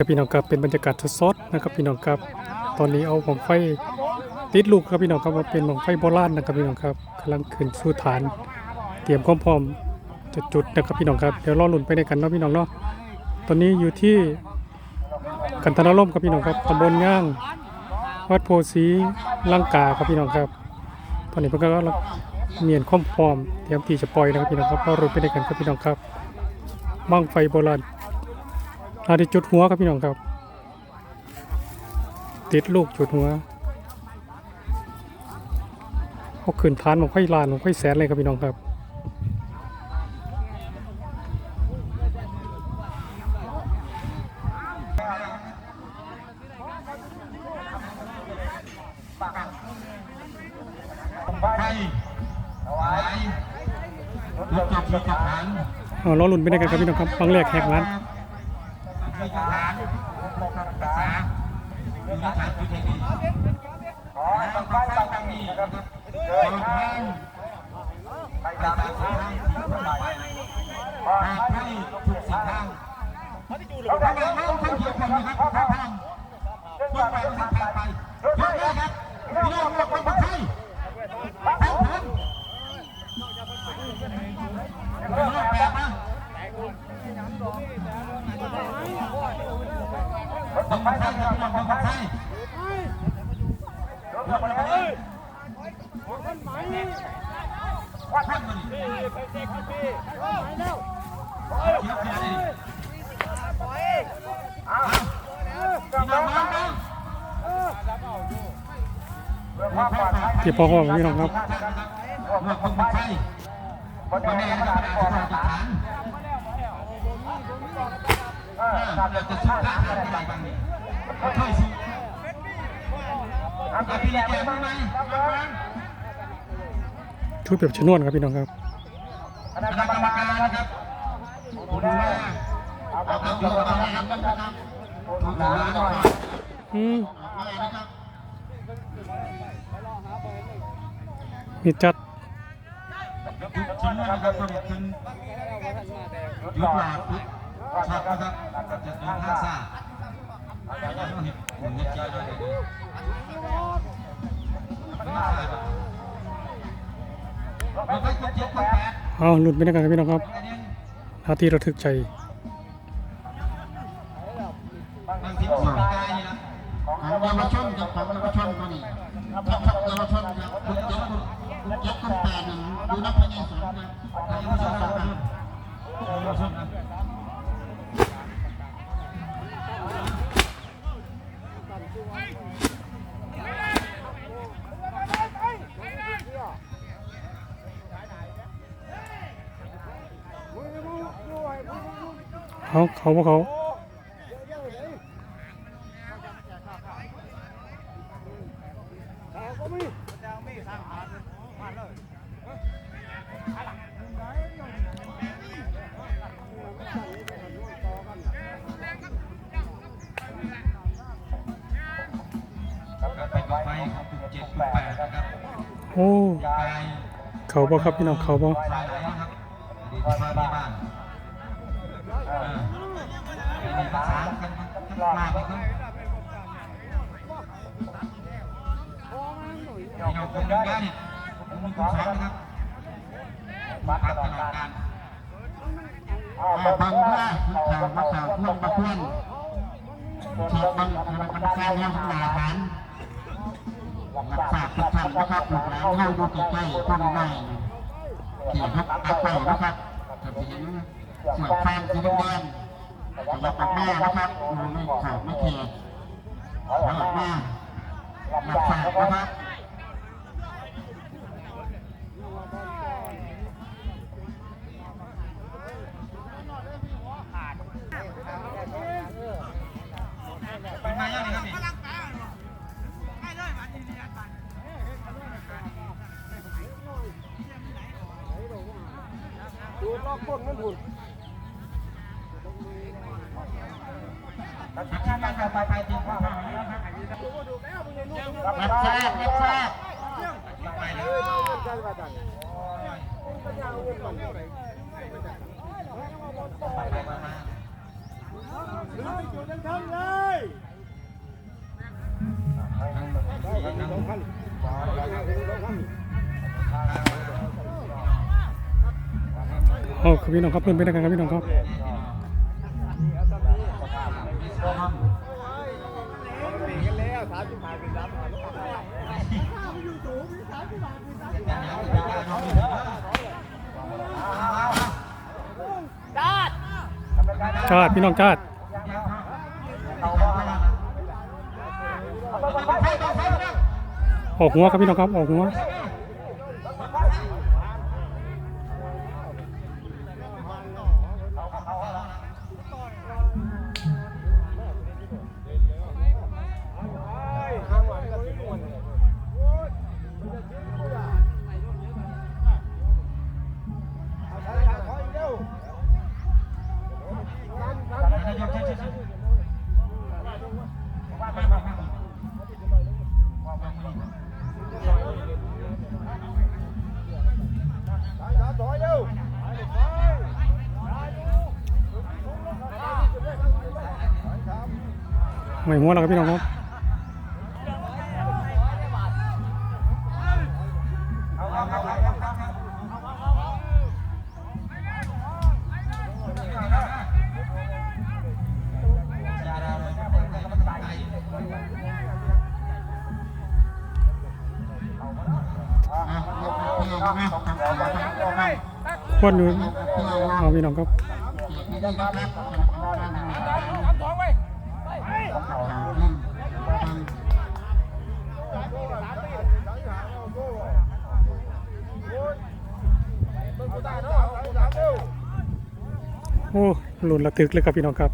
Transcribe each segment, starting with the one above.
ครับพี่น้องครับเป็นบรรยากาศสดๆนะครับพี่น้องครับ ตอนนี้เอาของไฟติดลูกครับพี่น้องครับว่าเป็นของไฟโบราณนะครับพี่น้องครับกำลังขึ้นสู่ฐาน เตรียมความพร้อมจะจุดนะครับพี่น้องครับเดี๋ยวรอลุ้นไปในกันเนาะพี่น้องเนาะตอนนี้อยู่ที่กันทนาร่มครับพี่น้องครับตำบลย่างวัดโพสีลังกาครับพี่น้องครับ ตอนนี้เพิ่นก็กำลังเมียนความพร้อมเตรียมที่จะปล่อยนะครับพี่น้องครับรอลุ้นไปในกันครับพี่น้องครับบ้างไฟโบราณ อาที่จุดหัวครับพี่น้องครับ ติดลูกจุดหัวเขาขึ้นฐานของไข่ลานของไข่แสนเลยครับพี่น้องครับให้ไหลลูกจบที่ทหารเอาล้อลุ่นไปได้กันครับพี่น้องครับฟังแรกแหกร้าน มีทหารรักษามีทหารที่ดีขอให้ต้องตั้งนี้นะครับเดินทางไปตามทางที่ไปปลอดภัยทุกสิ่ทางเราได้เล่าทั้งเกี่ยวกันนะครับทางทางทุกไปทางไปยกเลยครับพี่น้องเราเป็นคนไทยทั้งทางพี่น้องแปลมา บังคับใช่ครับพี่น้องบังคับใช่ยกมาเลยวัดท่านมันเขียวเขียวดิพี่น้องมาบ้างเก็บพอห้องพี่น้องครับเมื่อคนไข้วันนี้นะครับอาจารย์ฐา เราจะสู้ข้าอะไรบ้างนี่ค่อยสู้อาพี่แกบ้างไหมชุดแบบชนวนครับพี่น้องครับคณะกรรมการนะครับดูแลเอาเอาตัวมาแนะนำนะครับดูแลหน่อยอืมนะครับมีจัดยุดชิ้นนะครับสรุปชิ้นยุดหลอดยุด ชอตนะครับจะเดินทางซ่าอย่าต้องเห็นเห็นเจียด้วยเลยไม่ได้แบบเราไปกดเจ็ดกดแปดเอาลุ่นไปด้กันครับพี่น้องครับนาทีระทึกใจบางทีมันสุดกายนะของเยาวชนกับของเยาวชนตัวนี้ครับครับเยาวชนครับคุณเจ็ดคุณคุณเจ็ดคุณแปดหนึ่งอยู่นักพยาสองครับอายุสองสามปีอายุสามปีเขา เขาบ่เขาไปกับไฟของกลุ่มเจ็ดกลุ่มแปดนะครับโอ้กายเขาบ่ครับพี่น้องเขาบ่ ครับดีที่มาที่บ้านเออมีภาษากันมากเลยครับพี่น้องคนหนึ่งได้ผมมีคุณสอนนะครับพักตลอดการบางว่าคุณข่าวมาข่าวพ่วงมาพ่วงชอบบางคณะกรรมการยังหนาฐานรับทราบทุกท่านนะครับลูกหลานเข้าดูใกล้ๆคนใหม่ที่ครับอัปเปนะครับจะเห็นเสือฟางสีแดงขยับออกมานะครับดูไม่ขาวไม่เทขยับออกมารับทราบนะครับเป็นไงยังไงครับนี่ดูรอบก้นมันหุ่น ไปไปจริงครับรับทราบรับทราบไปเลยใจกระดันมันยาวเงินมันเท่าไหร่ไปไปมาโอ้ครับพี่น้องครับเพิ่นไปด้วยกันครับพี่น้องครับ จาดพี่น้องจาดออกหัวครับพี่น้องครับออกหัว ไม่หัวแล้วครับพี่น้องครับควนอยู่เอาพี่น้องครับ โอ้หลุนระทึกเลยครับพี่น้องครับ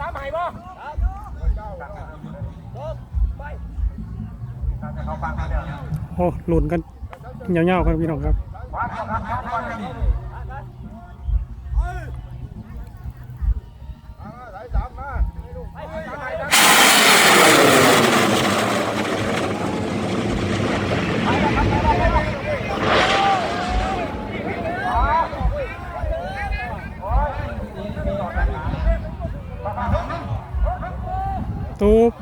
ตามใหม่บ่ โอ้หลุนกันเงาๆครับพี่น้องครับตุ๊บ